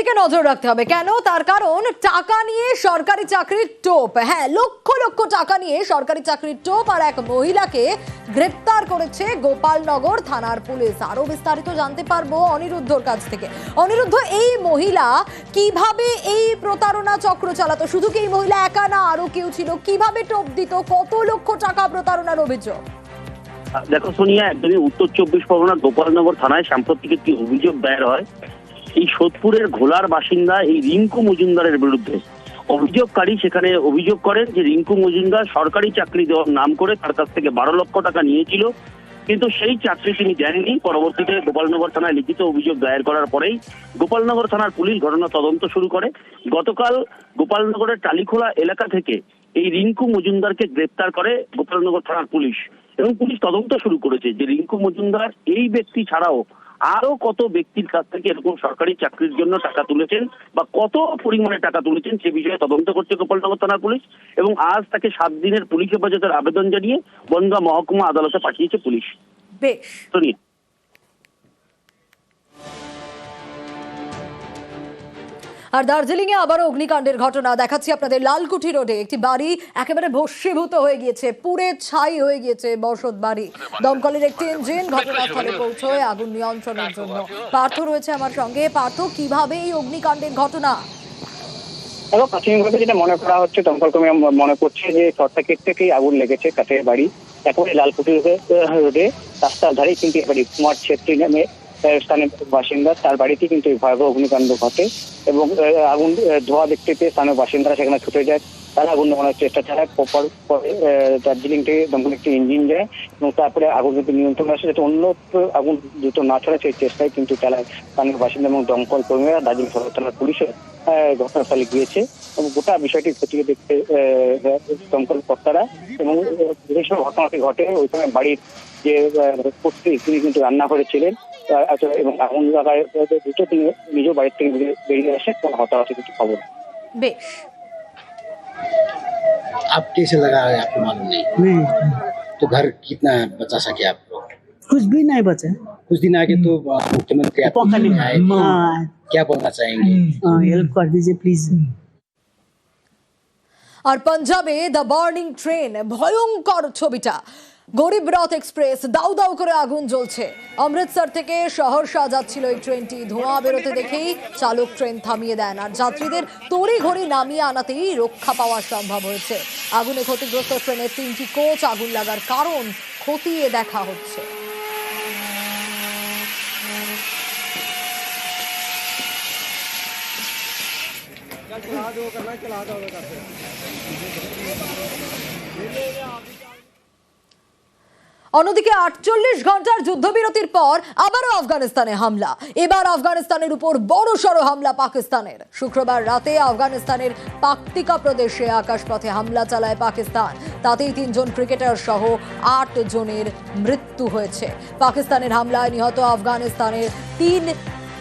সেদিকে নজর রাখতে হবে। কেন? তার কারণ, টাকা নিয়ে সরকারি চাকরির টোপ। হ্যাঁ লক্ষ লক্ষ টাকা নিয়ে সরকারি চাকরির টোপ আর এক মহিলাকে গ্রেপ্তার করেছে গোপালনগর থানার পুলিশ। আরও বিস্তারিত জানতে পারব অনিরুদ্ধর কাছ থেকে। অনিরুদ্ধ, এই মহিলা কীভাবে এই প্রতারণা চক্র চালাতো? শুধু কি এই মহিলা একা না আরও কেউ ছিল? কীভাবে টোপ দিত? কত লক্ষ টাকা প্রতারণার অভিযোগ? দেখো, সোনিয়া, একদমই উত্তর চব্বিশ পরগনার গোপালনগর থানায় সাম্প্রতিক একটি অভিযোগ দায়ের হয়। এই সোদপুরের ঘোলার বাসিন্দা এই রিঙ্কু মজুমদারের বিরুদ্ধে। অভিযোগকারী সেখানে অভিযোগ করেন যে রিঙ্কু মজুমদার সরকারি চাকরি দেওয়ার নাম করে তার কাছ থেকে বারো লক্ষ টাকা নিয়েছিল, কিন্তু সেই চাকরি তিনি দেননি। পরবর্তীতে গোপালনগর থানায় লিখিত অভিযোগ দায়ের করার পরেই গোপালনগর থানার পুলিশ ঘটনা তদন্ত শুরু করে। গতকাল গোপালনগরের টালিখোলা এলাকা থেকে এই রিঙ্কু মজুমদারকে গ্রেপ্তার করে গোপালনগর থানার পুলিশ এবং পুলিশ তদন্ত শুরু করেছে যে রিঙ্কু মজুমদার এই ব্যক্তি ছাড়াও আরও কত ব্যক্তির কাছ থেকে এরকম সরকারি চাকরির জন্য টাকা তুলেছেন বা কত পরিমাণে টাকা তুলেছেন সে বিষয়ে তদন্ত করছে গোপালনগর থানার পুলিশ এবং আজ তাকে সাত দিনের পুলিশ হেফাজতের আবেদন জানিয়ে বনগাঁ মহকুমা আদালতে পাঠিয়েছে পুলিশ। বেশ। আর দার্জিলিং এ আবারও অগ্নিকাণ্ডের ঘটনা। দেখাচ্ছি আপনাদের লালকুঠি রোডে একটি বাড়ি, একেবারে ভস্মীভূত হয়ে গিয়েছে পুরে ছাই হয়ে গিয়েছে বসত বাড়ি। দমকলের একটি ইঞ্জিন ঘটনাস্থলে পৌঁছয় আগুন নিয়ন্ত্রণের জন্য। পার্থ রয়েছে আমার সঙ্গে। পার্থ, কীভাবে এই অগ্নিকাণ্ডের ঘটনা? দেখো, প্রাথমিকভাবে যেটা মনে করা হচ্ছে, দমকল কর্মী মনে করছে যে শর্ট সার্কিট থেকেই আগুন লেগেছে কাঠের বাড়ি। একেবারে লালকুটি রোডে রাস্তার ধারেই কিন্তু এই বাড়ি, কুমার ছেত্রী নামে স্থানীয় বাসিন্দা তার বাড়িতে কিন্তু ভয়াবহ অগ্নিকাণ্ড ঘটে এবং আগুন ধোঁয়া দেখতে পেয়ে স্থানীয় বাসিন্দারা সেখানে ছুটে যায়। তারা আগুন নেওয়ানোর চেষ্টা চালায় পর দার্জিলিং থেকে দমকল একটি ইঞ্জিন যায় এবং তারপরে আগুন কিন্তু নিয়ন্ত্রণে আসে যাতে অন্যত্র আগুন দ্রুত না ছড়ে সেই চেষ্টায় কিন্তু চালায় স্থানীয় বাসিন্দা এবং দমকল কর্মীরা। দার্জিলিং সদর থানার পুলিশের ঘটনাস্থলে গিয়েছে এবং গোটা বিষয়টি খতিয়ে দেখতে দমকল কর্তারা এবং যে সময় ঘটনাটি ঘটে ওই সময় বাড়ির যে আহ, কর্ত্রী তিনি কিন্তু রান্না করেছিলেন আহ, আসলে এবং আগুন লাগায় আহ, দ্রুত তিনি নিজ বাড়ির থেকে বেরিয়ে- বেরিয়ে আসে কোনো হতাহতের কিছু খবর নেই। বেশ अब कैसे लगा है आपको मालूम नहीं नहीं तो घर कितना बचा सके आप लोग कुछ भी नहीं बचा कुछ दिन आगे तो अ, मुख्यमंत्री आपके पकड़ घर आए थे। हाँ क्या बोलना चाहेंगे हेल्प कर दीजिए प्लीज আর পাঞ্জাবে দ্য বার্নিং ট্রেন ভয়ঙ্কর ছবিটা গরিব রথ এক্সপ্রেস দাউ দাউ করে আগুন জ্বলছে অমৃতসর থেকে শহরসা যাচ্ছিল এই ট্রেনটি ধোঁয়া বেরোতে দেখেই চালক ট্রেন থামিয়ে দেন আর যাত্রীদের তড়ি ঘড়ি নামিয়ে আনাতেই রক্ষা পাওয়া সম্ভব হয়েছে আগুনে ক্ষতিগ্রস্ত ট্রেনের তিনটি কোচ আগুন লাগার কারণ খতিয়ে দেখা হচ্ছে অন্যদিকে আটচল্লিশ ঘণ্টার যুদ্ধবিরতির পর আবারও আফগানিস্তানে হামলা। এবার আফগানিস্তানের উপর বড় সড়ো হামলা পাকিস্তানের। শুক্রবার রাতে আফগানিস্তানের পাকতিকা প্রদেশে আকাশপথে হামলা চালায় পাকিস্তান। তাতেই তিনজন ক্রিকেটার সহ আট জনের মৃত্যু হয়েছে। পাকিস্তানের হামলায় নিহত আফগানিস্তানের তিন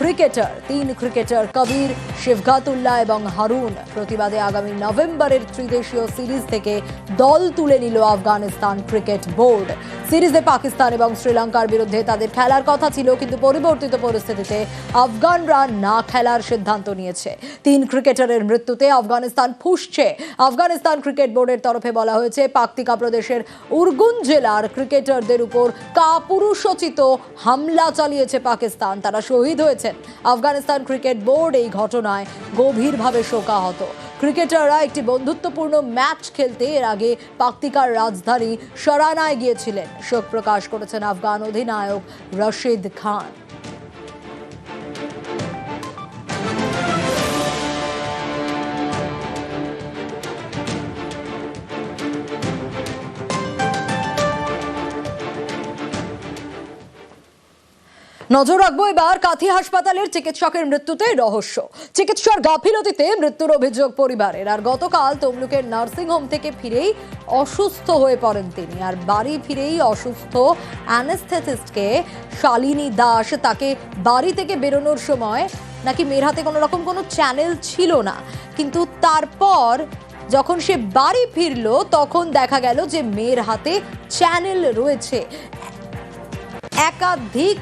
ক্রিকেটার তিন ক্রিকেটার কবির শিবঘাতুল্লাহ এবং হারুন। প্রতিবাদে আগামী নভেম্বরের ত্রিদেশীয় সিরিজ থেকে দল তুলে নিল আফগানিস্তান ক্রিকেট বোর্ড। সিরিজে পাকিস্তান এবং শ্রীলঙ্কার বিরুদ্ধে তাদের খেলার কথা ছিল, কিন্তু পরিবর্তিত পরিস্থিতিতে আফগানরা না খেলার সিদ্ধান্ত নিয়েছে। তিন ক্রিকেটারের মৃত্যুতে আফগানিস্তান ফুসছে। আফগানিস্তান ক্রিকেট বোর্ডের তরফে বলা হয়েছে, পাকতিকা প্রদেশের উরগুন জেলার ক্রিকেটারদের উপর কাপুরুষোচিত হামলা চালিয়েছে পাকিস্তান। তারা শহীদ হয়েছেন। আফগানিস্তান ক্রিকেট বোর্ড এই ঘটনায় গভীরভাবে শোকাহত। ক্রিকেটাররা একটি বন্ধুত্বপূর্ণ ম্যাচ খেলতে এর আগে পাক্তিকার রাজধানী সরানায় গিয়েছিলেন। শোক প্রকাশ করেছেন আফগান অধিনায়ক রশিদ খান। নজর রাখব এবার কাথি হাসপাতালের চিকিৎসকের মৃত্যুতে রহস্য। চিকিৎসার গাফিলতিতে মৃত্যুর অভিযোগ পরিবারের। আর গতকাল তমলুকের নার্সিংহোম থেকে ফিরেই অসুস্থ হয়ে পড়েন তিনি। আর বাড়ি ফিরেই অসুস্থ অ্যানেস্থেটিস্টকে শালিনী দাস তাকে বাড়ি থেকে বেরোনোর সময় নাকি মেয়ের হাতে কোনো রকম কোনো চ্যানেল ছিল না। কিন্তু তারপর যখন সে বাড়ি ফিরলো তখন দেখা গেল যে মেয়ের হাতে চ্যানেল রয়েছে। একাধিক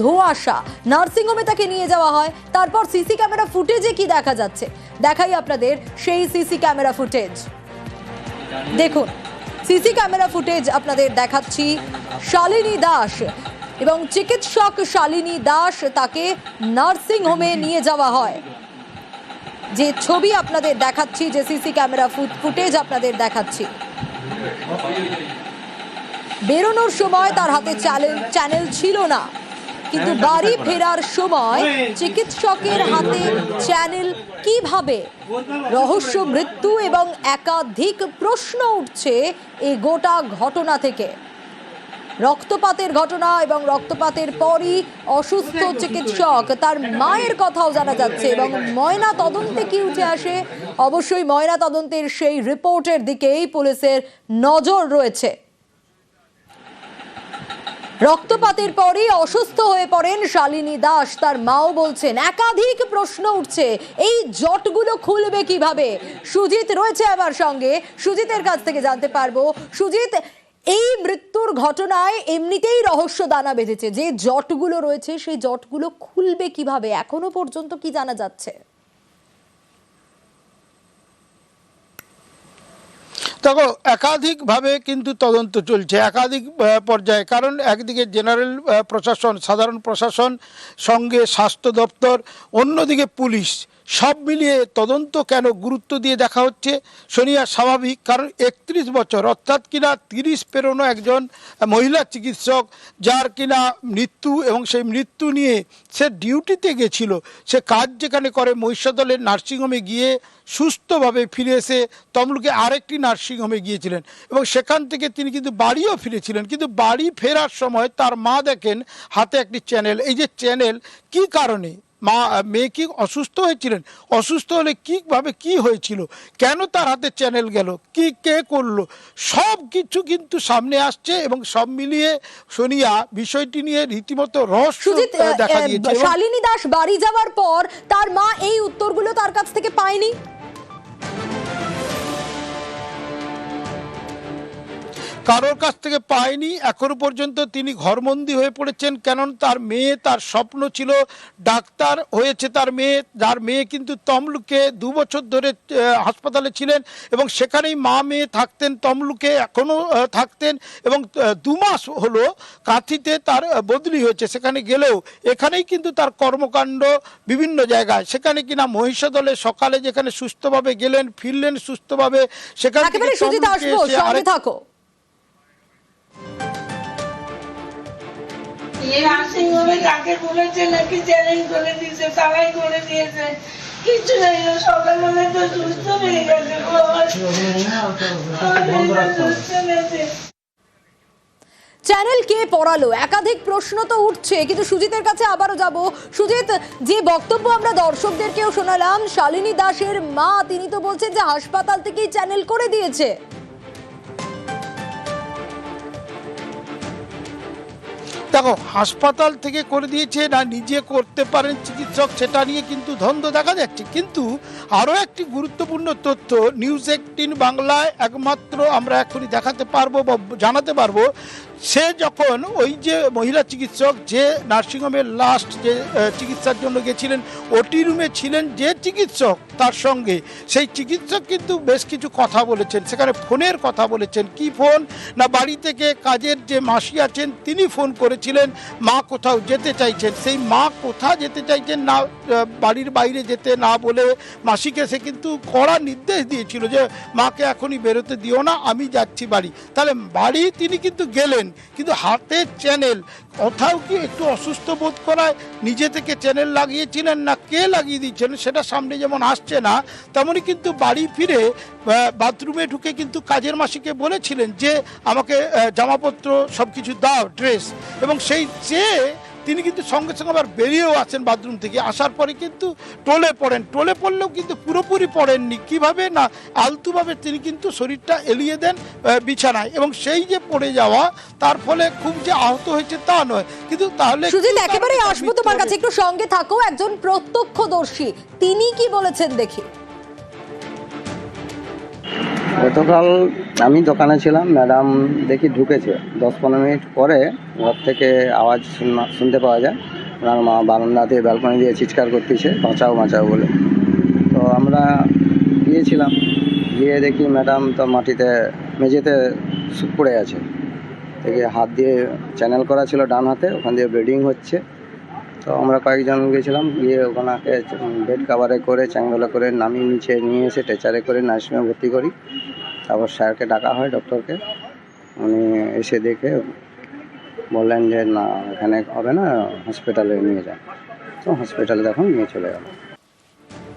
ধোঁয়াশা। নার্সিংহোমে তাকে নিয়ে যাওয়া হয়। তারপর সিসি ক্যামেরা ফুটেজে কি দেখা যাচ্ছে? দেখাই আপনাদের সেই সিসি ক্যামেরা ফুটেজ। দেখুন, সিসি ক্যামেরা ফুটেজ আপনাদের দেখাচ্ছি শালিনী দাস এবং চিকিৎসক শালিনী দাস তাকে নার্সিং হোমে নিয়ে যাওয়া হয়। যে ছবি আপনাদের দেখাচ্ছি, যে সিসি ক্যামেরা ফুটেজ আপনাদের দেখাচ্ছি। বেরোনোর সময় তার হাতে চ্যানেল চ্যানেল ছিল না। কিন্তু বাড়ি ফেরার সময় চিকিৎসকের হাতে চ্যানেল কীভাবে? রহস্য মৃত্যু এবং একাধিক প্রশ্ন উঠছে এই গোটা ঘটনা থেকে। রক্তপাতের ঘটনা এবং রক্তপাতের পরই অসুস্থ চিকিৎসক তার মায়ের কথাও জানা যাচ্ছে এবং ময়না তদন্তে কি উঠে আসে? অবশ্যই ময়না তদন্তের সেই রিপোর্টের দিকেই পুলিশের নজর রয়েছে। রক্তপাতের পরই অসুস্থ হয়ে পড়েন শালিনী দাস। তার মাও বলছেন, একাধিক প্রশ্ন উঠছে, এই জটগুলো খুলবে কীভাবে? সুজিত রয়েছে আমার সঙ্গে। সুজিতের কাছ থেকে জানতে পারব। সুজিত, এই মৃত্যুর ঘটনায় এমনিতেই রহস্য দানা বেঁধেছে। যে জটগুলো রয়েছে, সেই জটগুলো খুলবে কীভাবে? এখনও পর্যন্ত কি জানা যাচ্ছে? দেখো, একাধিকভাবে কিন্তু তদন্ত চলছে, একাধিক পর্যায়ে। কারণ একদিকে জেনারেল প্রশাসন, সাধারণ প্রশাসন, সঙ্গে স্বাস্থ্য দপ্তর, অন্যদিকে পুলিশ। সব মিলিয়ে তদন্ত কেন গুরুত্ব দিয়ে দেখা হচ্ছে? সোনিয়া স্বাভাবিক। কারণ একত্রিশ বছর, অর্থাৎ কিনা তিরিশ পেরোনো একজন মহিলা চিকিৎসক, যার কিনা মৃত্যু এবং সেই মৃত্যু নিয়ে সে ডিউটিতে গেছিল, সে কাজ যেখানে করে মহিষাদলের নার্সিংহোমে গিয়ে সুস্থভাবে ফিরে এসে তমলুকে আরেকটি নার্সিংহোমে গিয়েছিলেন এবং সেখান থেকে তিনি কিন্তু বাড়িও ফিরেছিলেন। কিন্তু বাড়ি ফেরার সময় তার মা দেখেন হাতে একটি চ্যানেল। এই যে চ্যানেল, কি কারণে? মা মেয়ে কি অসুস্থ হয়েছিলেন? অসুস্থ হলে কীভাবে কি হয়েছিল? কেন তার হাতে চ্যানেল গেল? কি কে করল? সব কিছু কিন্তু সামনে আসছে এবং সব মিলিয়ে সোনিয়া বিষয়টি নিয়ে রীতিমতো রহস্য দেখা দিয়েছে। শালিনী দাস বাড়ি যাওয়ার পর তার মা এই উত্তরগুলো তার কাছ থেকে পায়নি? কারোর কাছ থেকে পায়নি। এখনও পর্যন্ত তিনি ঘরবন্দি হয়ে পড়েছেন কেন তার মেয়ে তার স্বপ্ন ছিল ডাক্তার হয়েছে তার মেয়ে যার মেয়ে কিন্তু তমলুকে দু বছর ধরে হাসপাতালে ছিলেন এবং সেখানেই মা মেয়ে থাকতেন তমলুকে এখনও থাকতেন এবং দু মাস হলো কাঁথিতে তার বদলি হয়েছে সেখানে গেলেও এখানেই কিন্তু তার কর্মকাণ্ড বিভিন্ন জায়গায়। সেখানে কিনা মহিষাদলে সকালে যেখানে সুস্থভাবে গেলেন ফিরলেন সুস্থভাবে সেখানে থাকো। চ্যানেল কে পড়ালো? একাধিক প্রশ্ন তো উঠছে, কিন্তু সুজিতের কাছে আবারও যাব। সুজিত, যে বক্তব্য আমরা দর্শকদেরকেও শোনালাম, শালিনী দাসের মা, তিনি তো বলছেন যে হাসপাতাল থেকেই চ্যানেল করে দিয়েছে। দেখো, হাসপাতাল থেকে করে দিয়েছে না নিজে করতে পারেন চিকিৎসক, সেটা নিয়ে কিন্তু দ্বন্দ্ব দেখা যাচ্ছে। কিন্তু আরও একটি গুরুত্বপূর্ণ তথ্য, নিউজ এইটিন বাংলায় একমাত্র আমরা এখনই দেখাতে পারব বা জানাতে পারব সে যখন ওই যে মহিলা চিকিৎসক যে নার্সিংহোমের লাস্ট যে চিকিৎসার জন্য গেছিলেন, ওটি রুমে ছিলেন যে চিকিৎসক তার সঙ্গে, সেই চিকিৎসক কিন্তু বেশ কিছু কথা বলেছেন। সেখানে ফোনের কথা বলেছেন, কি ফোন? না বাড়ি থেকে কাজের যে মাসি আছেন, তিনি ফোন করেছিলেন, মা কোথাও যেতে চাইছেন। সেই মা কোথা যেতে চাইছেন না বাড়ির বাইরে যেতে না বলে মাসিকে সে কিন্তু কড়া নির্দেশ দিয়েছিল যে, মাকে এখনই বেরোতে দিও না, আমি যাচ্ছি বাড়ি। তাহলে বাড়ি তিনি কিন্তু গেলেন। কিন্তু হাতের চ্যানেল, কোথাও কি একটু অসুস্থ বোধ করায় নিজে থেকে চ্যানেল লাগিয়েছিলেন না? কে লাগিয়ে দিচ্ছেন সেটা সামনে যেমন আসছে না তেমনই কিন্তু বাড়ি ফিরে বাথরুমে ঢুকে কিন্তু কাজের মাসিকে বলেছিলেন যে, আমাকে জামাপত্র সব কিছু দাও, ড্রেস। এবং সেই চেয়ে তিনি কিন্তু সঙ্গে সঙ্গে আবার বেরিয়েও আছেন বাথরুম থেকে। আসার পরে কিন্তু টোলে পড়েন। টোলে পড়লেও কিন্তু পুরোপুরি পড়েননি। কীভাবে না আলতুভাবে তিনি কিন্তু শরীরটা এলিয়ে দেন বিছানায়। এবং সেই যে পড়ে যাওয়া তার ফলে খুব যে আহত হয়েছে তা নয়। কিন্তু তাহলে সুজিত একেবারে আসব তোমার কাছে। একটু সঙ্গে থাকো একজন প্রত্যক্ষদর্শী। তিনি কি বলেছেন দেখি। গতকাল আমি দোকানে ছিলাম, ম্যাডাম দেখি ঢুকেছে। দশ পনেরো মিনিট পরে ঘর থেকে আওয়াজ শুনতে পাওয়া যায়। ওনার মা বারান্দা দিয়ে ব্যালকনি দিয়ে চিৎকার করতেছে, বাঁচাও বাঁচাও বলে। তো আমরা গিয়েছিলাম, গিয়ে দেখি ম্যাডাম তো মাটিতে, মেঝেতে পড়ে আছে। দেখি হাত দিয়ে চ্যানেল করা ছিল ডান হাতে, ওখান দিয়ে ব্লিডিং হচ্ছে। তো আমরা কয়েকজন গেছিলাম, গিয়ে ওখানে বেড কাভারে করে চ্যাংদোলা করে নামিয়ে নিচে নিয়ে এসে টেচারে করে নার্সিংহোমে ভর্তি করি। তারপর স্যারকে ডাকা হয় ডক্টরকে। উনি এসে দেখে বললেন যে, না, এখানে হবে না, হসপিটালে নিয়ে যান। তো হসপিটালে তখন নিয়ে চলে গেল।